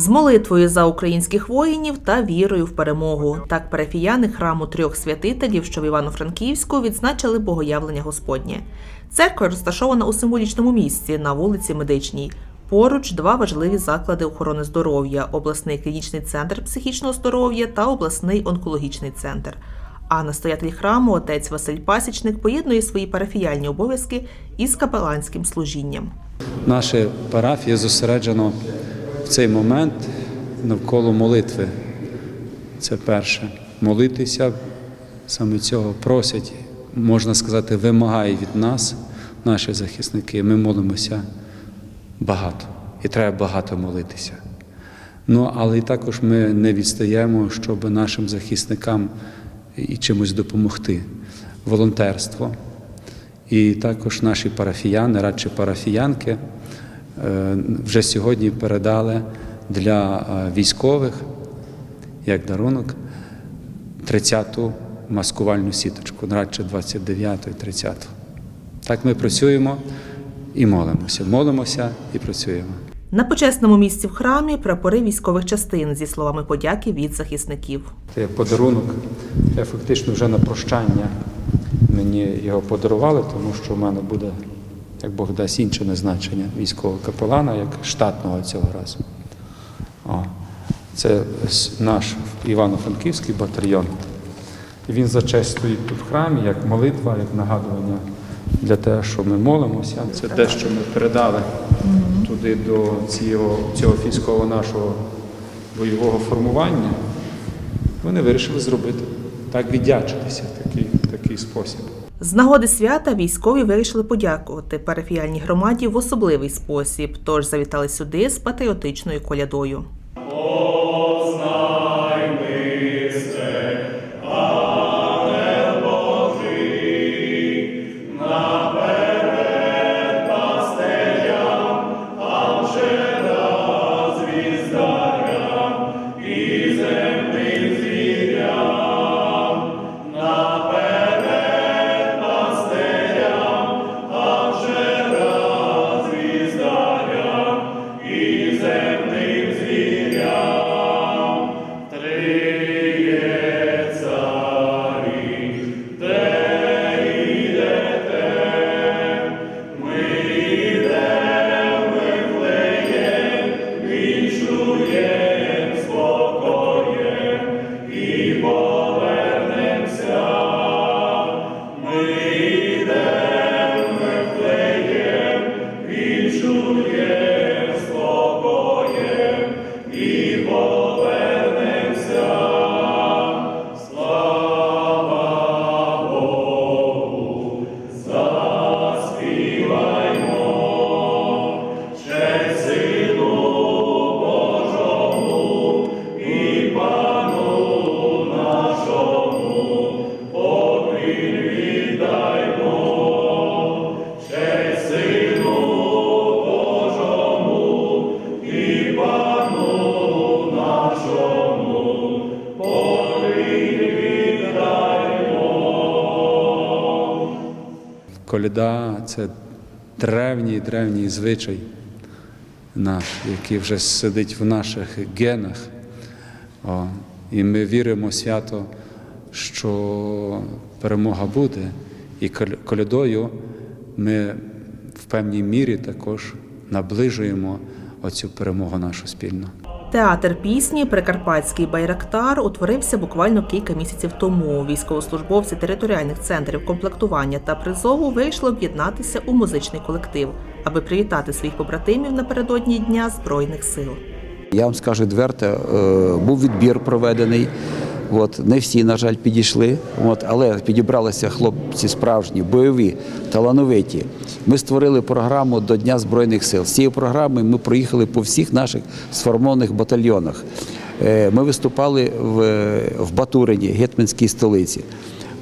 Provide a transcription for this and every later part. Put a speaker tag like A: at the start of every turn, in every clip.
A: З молитвою за українських воїнів та вірою в перемогу. Так парафіяни храму трьох святителів, що в Івано-Франківську, відзначили богоявлення Господнє. Церква розташована у символічному місці на вулиці Медичній. Поруч два важливі заклади охорони здоров'я: обласний клінічний центр психічного здоров'я та обласний онкологічний центр. А настоятель храму, отець Василь Пасічник, поєднує свої парафіяльні обов'язки із капеланським служінням.
B: Наша парафія зосереджено цей момент навколо молитви. Це перше. Молитися саме цього просять, можна сказати, вимагають від нас, наші захисники. Ми молимося багато і треба багато молитися. Ну, але і також ми не відстаємо, щоб нашим захисникам і чимось допомогти. Волонтерство. І також наші парафіяни, радше парафіянки, вже сьогодні передали для е, військових як дарунок 30-ту маскувальну сіточку, радше 29-ту і 30-ту. Так ми працюємо і молимося. Молимося і працюємо.
A: На почесному місці в храмі прапори військових частин зі словами подяки від захисників.
B: Це подарунок. Я фактично вже на прощання мені його подарували, тому що в мене буде, як Бог дасть, інше назначення військового капелана, як штатного цього разу. О, це наш Івано-Франківський батальйон. Він за честь стоїть тут в храмі, як молитва, як нагадування для того, що ми молимося. Це те, що ми передали туди до цього, цього військового нашого бойового формування. Вони вирішили зробити так віддячитися в такий, такий спосіб.
A: З нагоди свята військові вирішили подякувати парафіяльній громаді в особливий спосіб, тож завітали сюди з патріотичною колядою.
B: Коляда це древній древній звичай наш, який вже сидить в наших генах. О, і ми віримо свято, що перемога буде. І кол- колядою ми в певній мірі також наближуємо оцю перемогу нашу спільну.
A: Театр пісні Прикарпатський Байрактар утворився буквально кілька місяців тому. Військовослужбовці територіальних центрів комплектування та призову вийшли об'єднатися у музичний колектив, аби привітати своїх побратимів напередодні Дня Збройних сил.
C: Я вам скажу відверто, е, був відбір проведений. От, не всі, на жаль, підійшли, от, але підібралися хлопці справжні, бойові, талановиті. Ми створили програму до Дня Збройних сил. З цією програмою ми проїхали по всіх наших сформованих батальйонах. Е, Ми виступали в, Батурині, гетьманській столиці.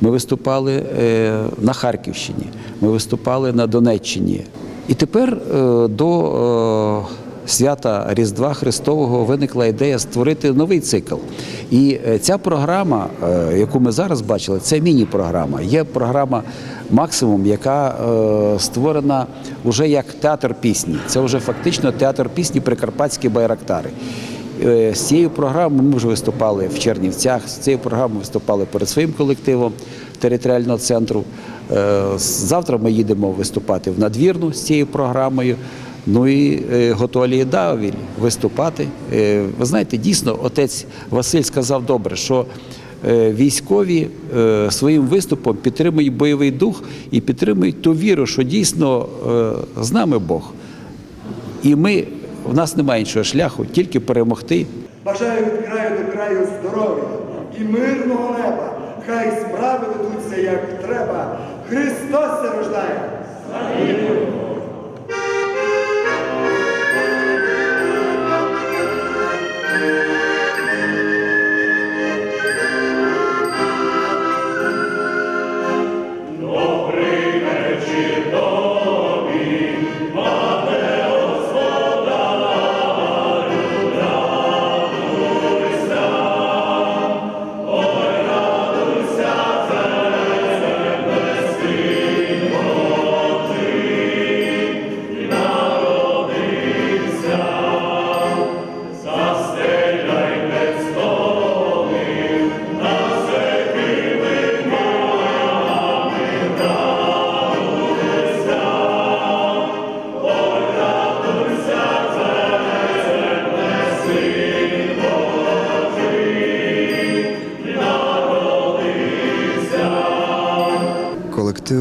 C: Ми виступали е, на Харківщині, ми виступали на Донеччині. І тепер е, до свята Різдва Христового виникла ідея створити новий цикл. І е, ця програма, е, яку ми зараз бачили, це міні-програма. Є програма Максимум, яка е, створена вже як театр пісні. Це вже фактично театр пісні Прикарпатські байрактари. З цією програмою ми вже виступали в Чернівцях, з цією програмою виступали перед своїм колективом територіального центру. Завтра ми їдемо виступати в надвірну з цією програмою. Ну і е, готові Давіль виступати. Е, Ви знаєте, дійсно, отець Василь сказав добре, що е, військові своїм виступом підтримують бойовий дух і підтримують ту віру, що дійсно з нами Бог. І ми, в нас немає іншого шляху, тільки перемогти.
D: Бажаю від краю до краю здоров'я і мирного неба. Хай справи ведуться як треба. Христос рождає!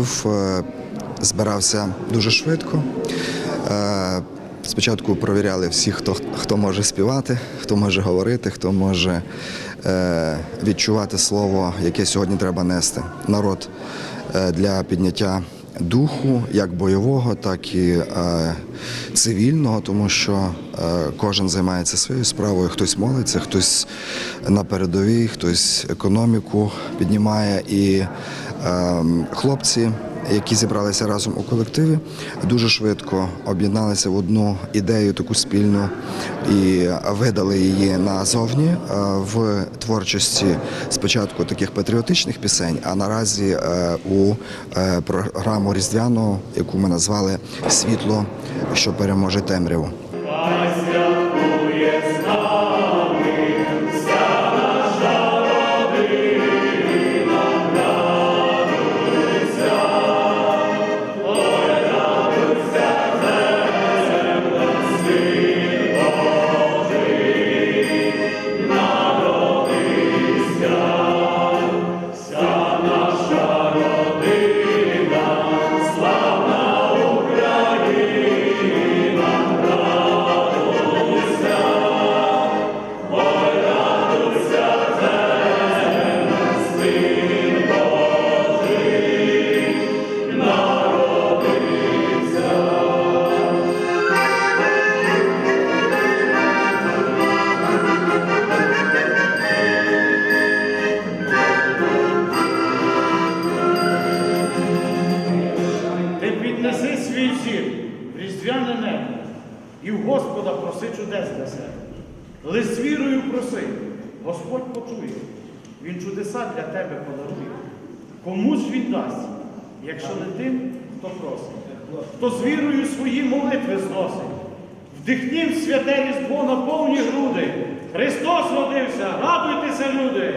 E: Колектив е, збирався дуже швидко. Е, Спочатку провіряли всіх, хто, хто може співати, хто може говорити, хто може е, відчувати слово, яке сьогодні треба нести. Народ для підняття духу, як бойового, так і цивільного, тому що кожен займається своєю справою. Хтось молиться, хтось на передовій, хтось економіку піднімає. І хлопці, які зібралися разом у колективі, дуже швидко об'єдналися в одну ідею, таку спільну, і видали її назовні е, в творчості спочатку таких патріотичних пісень, а наразі е, у е, програму різдвяну, яку ми назвали Світло, що переможе темряву.
F: Свій зір різдвяне небо і в Господа проси чудес для себе. Лиш вірою проси, Господь почує, Він чудеса для тебе подарує. Комусь він дасть, якщо не тим, хто просить, хто з вірою свої молитви зносить. Вдихнім святе різдво на повні груди. Христос родився, радуйтеся, люди!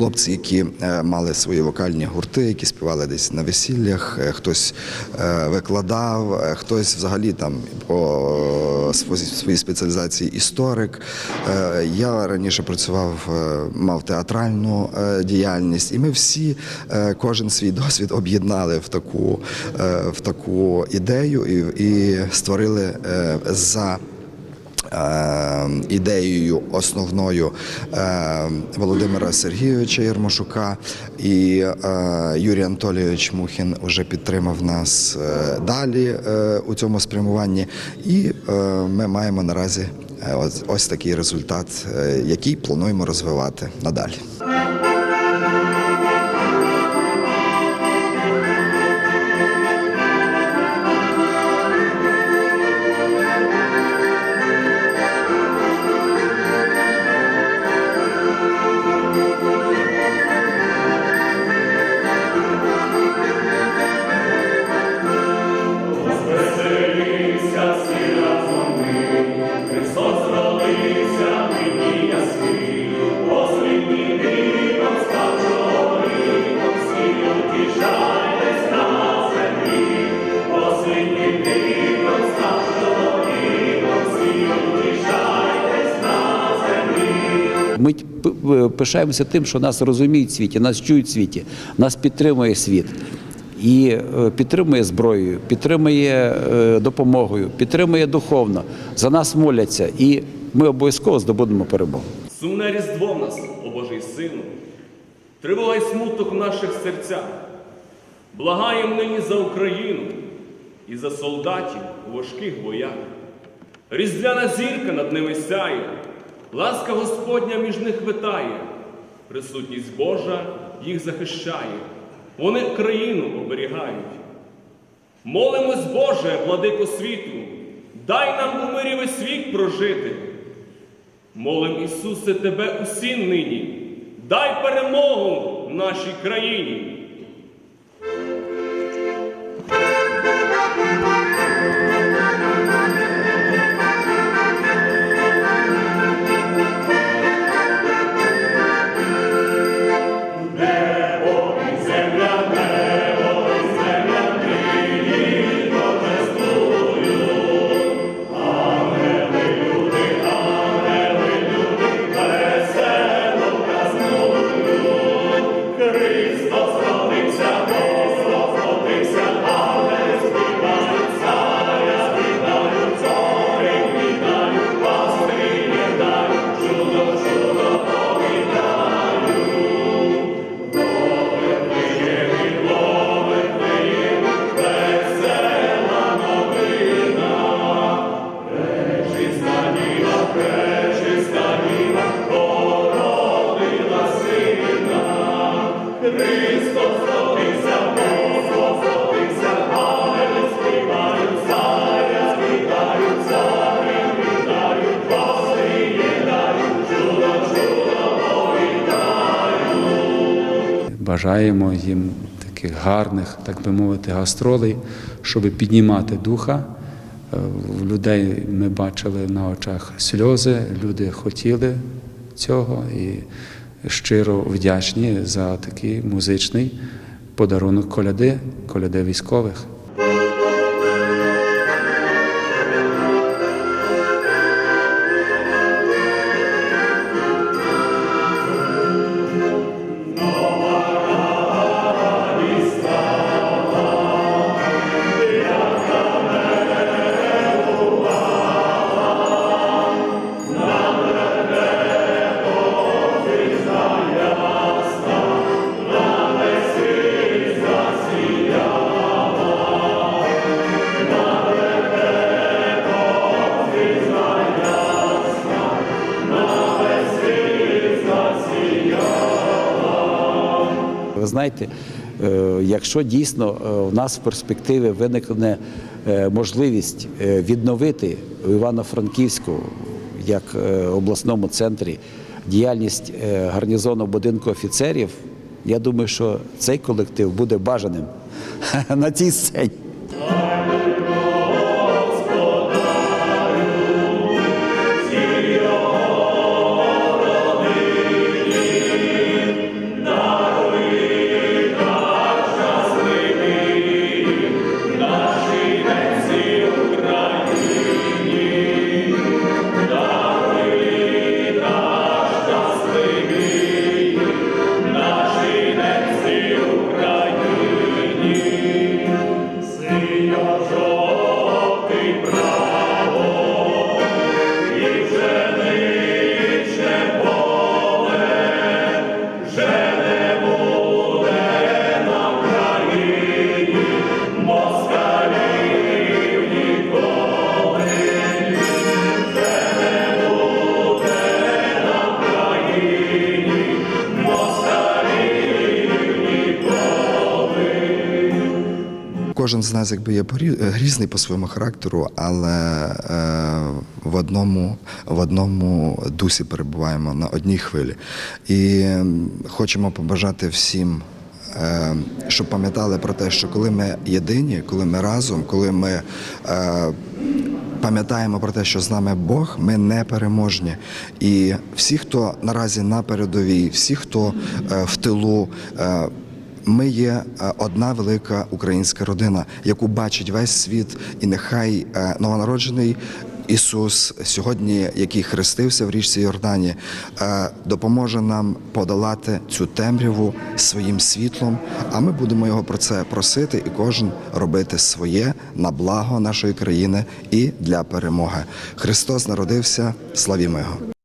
E: Хлопці, які е, мали свої вокальні гурти, які співали десь на весіллях, е, хтось е, викладав, хтось взагалі там по своїй спеціалізації історик. Я раніше працював, мав театральну діяльність, і ми всі кожен свій досвід об'єднали в таку, в таку ідею і, і створили за ідеєю основною е, Володимира Сергійовича Єрмошука і е, Юрій Анатолійович Мухін вже підтримав нас е, далі е, у цьому спрямуванні. І ми маємо наразі ось, такий результат, який плануємо розвивати надалі.
C: Пишаємося тим, що нас розуміють в світі, нас чують в світі, нас підтримує світ. І е, підтримує зброєю, підтримує е, допомогою, підтримує духовно. За нас моляться, і ми обов'язково здобудемо перемогу.
G: Сумне різдво в нас, о Божий Сину, тривога й смуток в наших серцях. Благаєм нині за Україну і за солдатів у важких боях. Різдвяна зірка над ними сяє, ласка Господня між них витає, присутність Божа їх захищає, вони країну оберігають. Молимось, Боже, владико світу, дай нам у мирі весь вік прожити. Молим, Ісусе, Тебе усі нині, дай перемогу нашій країні.
B: Бажаємо їм таких гарних, так би мовити, гастролей, щоб піднімати духа. Е, В людей ми бачили на очах сльози, люди хотіли цього і щиро вдячні за такий музичний подарунок коляди, коляди військових.
C: Якщо дійсно е, в нас в перспективі виникне е, можливість е, відновити в Івано-Франківську як обласному центрі діяльність гарнізону будинку офіцерів, я думаю, що цей колектив буде бажаним на цій сцені.
E: Кожен з нас якби є порі- грізний по своєму характеру, але е, в одному в одному дусі перебуваємо на одній хвилі. І хочемо побажати всім. е, Щоб пам'ятали про те, що коли ми єдині, коли ми разом, коли ми е, пам'ятаємо про те, що з нами Бог, ми не переможні. І всі, хто наразі на передовій, всі, хто е, в тилу. е, Ми є е, одна велика українська родина, яку бачить весь світ, і нехай е, новонароджений Ісус сьогодні, який хрестився в річці Йордані, е, допоможе нам подолати цю темряву своїм світлом. А ми будемо його про це просити, і кожен робити своє на благо нашої країни і для перемоги. Христос народився. Славімо Його!